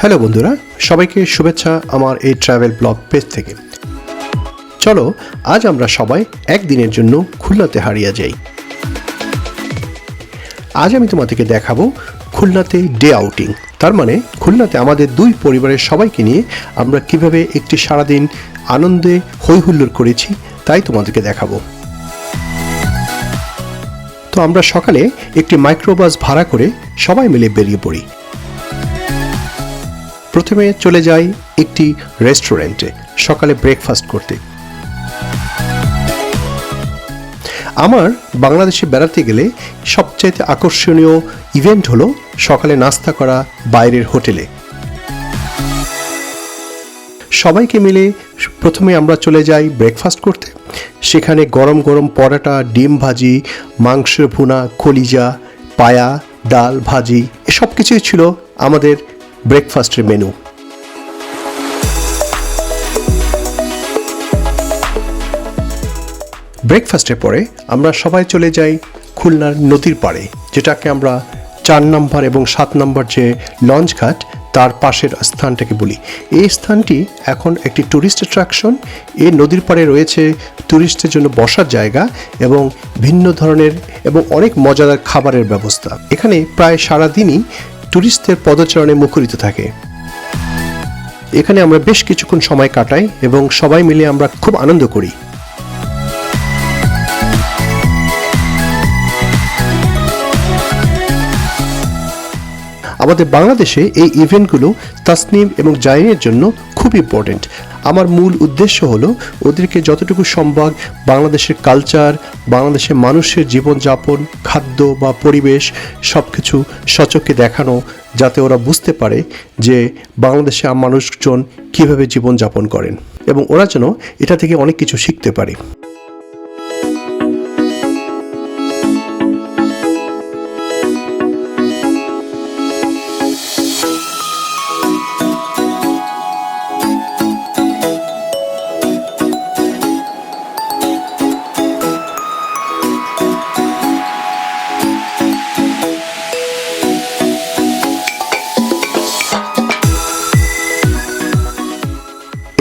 Hello বন্ধুরা, সবাইকে শুভেচ্ছা আমার এই ট্রাভেল ব্লগ পেজ থেকে। চলো, আজ আমরা সবাই একদিনের জন্য খুলনাতে হারিয়ে যাই। আজ আমি তোমাদেরকে দেখাবো খুলনাতে ডে আউটিং তার মানে খুলনাতে আমাদের দুই পরিবারের সবাইকে নিয়ে আমরা কীভাবে একটি সারাদিন আনন্দে হৈ হুল্লোড় করেছি, তাই তোমাদেরকে দেখাবো। তো আমরা সকালে একটি মাইক্রোবাস ভাড়া করে সবাই মিলে বেরিয়ে পড়ি। প্রথমে চলে যাই একটি রেস্টুরেন্টে, সকালে ব্রেকফাস্ট করতে। আমার বাংলাদেশে বেড়াতে গেলে সবচাইতে আকর্ষণীয় ইভেন্ট হলো সকালে নাস্তা করা বাইরের হোটেলে। সবাইকে মিলে প্রথমে আমরা চলে যাই ব্রেকফাস্ট করতে। সেখানে গরম গরম পরোটা, ডিম ভাজি মাংস ভুনা, কলিজা, পায়া, ডাল ভাজি, এসব কিছুই ছিল আমাদের ব্রেকফাস্টের মেনু। ব্রেকফাস্টের পরে আমরা সবাই চলে যাই খুলনার নদীর পাড়ে, যেটাকে আমরা চার নম্বর এবং সাত নম্বর যে লঞ্চ ঘাট, তার পাশের স্থানটাকে বলি। এই স্থানটি এখন একটি ট্যুরিস্ট অ্যাট্রাকশন এই নদীর পাড়ে রয়েছে ট্যুরিস্টের জন্য বসার জায়গা এবং ভিন্ন ধরনের এবং অনেক মজাদার খাবারের ব্যবস্থা। এখানে প্রায় সারাদিনই ট্যুরিস্টদের পদচারণে মুখরিত থাকে। এখানে আমরা বেশ কিছুক্ষণ সময় কাটাই এবং সবাই মিলে আমরা খুব আনন্দ করি। আমাদের বাংলাদেশে এই ইভেন্টগুলো তাসনিম এবং জাইনের জন্য খুব ইম্পর্টেন্ট। আমার মূল উদ্দেশ্য হলো ওদেরকে যতটুকু সম্ভব বাংলাদেশের কালচার বাংলাদেশের মানুষের জীবনযাপন, খাদ্য বা পরিবেশ সব কিছু সচক্ষে দেখানো, যাতে ওরা বুঝতে পারে যে বাংলাদেশে মানুষজন কীভাবে জীবনযাপন করেন এবং ওরা যেন এটা থেকে অনেক কিছু শিখতে পারে।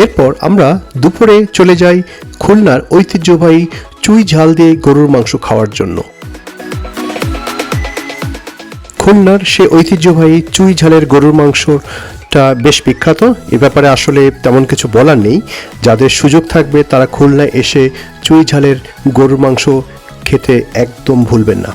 এরপর আমরা দুপুরে চলে যাই খুলনার ঐতিহ্যবাহী চুই ঝাল দিয়ে গরুর মাংস খাওয়ার জন্য। খুলনার সে ঐতিহ্যবাহী চুই ঝালের গরুর মাংসটা বেশ বিখ্যাত। এ ব্যাপারে আসলে তেমন কিছু বলার নেই। যাদের সুযোগ থাকবে তারা খুলনায় এসে চুই ঝালের গরুর মাংস খেতে একদম ভুলবেন না।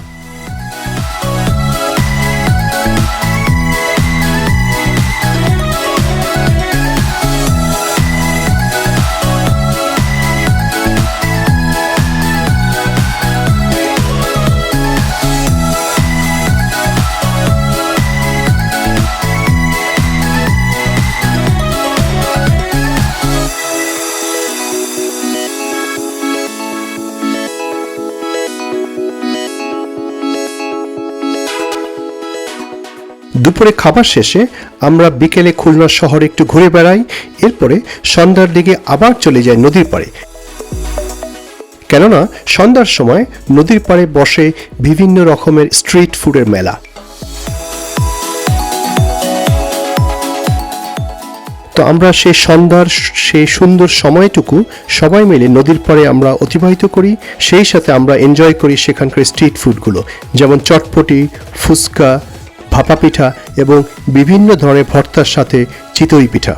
দুপুরে খাবার শেষে আমরা বিকেলে খুলনা শহরে একটু ঘুরে বেড়াই, এরপরে সন্ধ্যার দিকে আবার চলে যাই নদীর পাড়ে। কেননা সন্ধ্যার সময় নদীর পাড়ে বসে বিভিন্ন রকমের স্ট্রিট ফুডের মেলা। তো আমরা সেই সন্ধ্যার সেই সুন্দর সময়টুকু সবাই মিলে নদীর পাড়ে আমরা অতিবাহিত করি, সেই সাথে আমরা এনজয় করি সেখানকার স্ট্রিট ফুডগুলো যেমন চটপটি, ফুচকা ভাপা পিঠা এবং বিভিন্ন ধরনের ভর্তার সাথে চিতই পিঠা।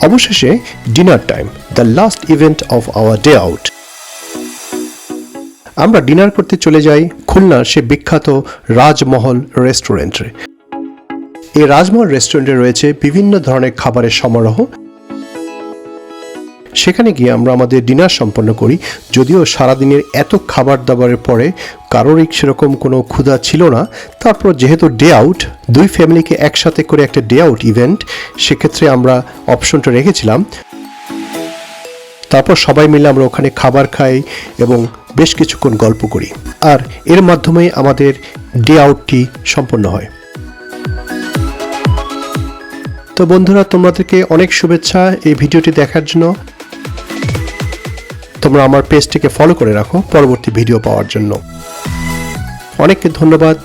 অবশেষে dinner time the last event of our day out আমরা ডিনার করতে চলে যাই খুলনার সে বিখ্যাত রাজমহল রেস্টুরেন্টে এই রাজমহল রেস্টুরেন্টে রয়েছে বিভিন্ন ধরনের খাবারের সমারোহ সেখানে গিয়ে আমরা আমাদের ডিনার সম্পন্ন করি। যদিও সারাদিনের এত খাবার দাবারের পরে কারোরই সেরকম কোনো ক্ষুধা ছিল না। তারপর যেহেতু ডে আউট দুই ফ্যামিলিকে একসাথে করে একটা ডে আউট ইভেন্ট সেক্ষেত্রে আমরা অপশনটা রেখেছিলাম। তারপর সবাই মিলে আমরা ওখানে খাবার খাই এবং বেশ কিছুক্ষণ গল্প করি। আর এর মাধ্যমে আমাদের ডে আউটটি সম্পন্ন হয়। তো বন্ধুরা, তোমাদেরকে অনেক শুভেচ্ছা এই ভিডিওটি দেখার জন্য। তোমরা আমার পেজটিকে ফলো করে রাখো পরবর্তী ভিডিও পাওয়ার জন্য। অনেককে ধন্যবাদ,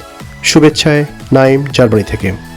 শুভেচ্ছায়, নাইম, জার্মানি থেকে।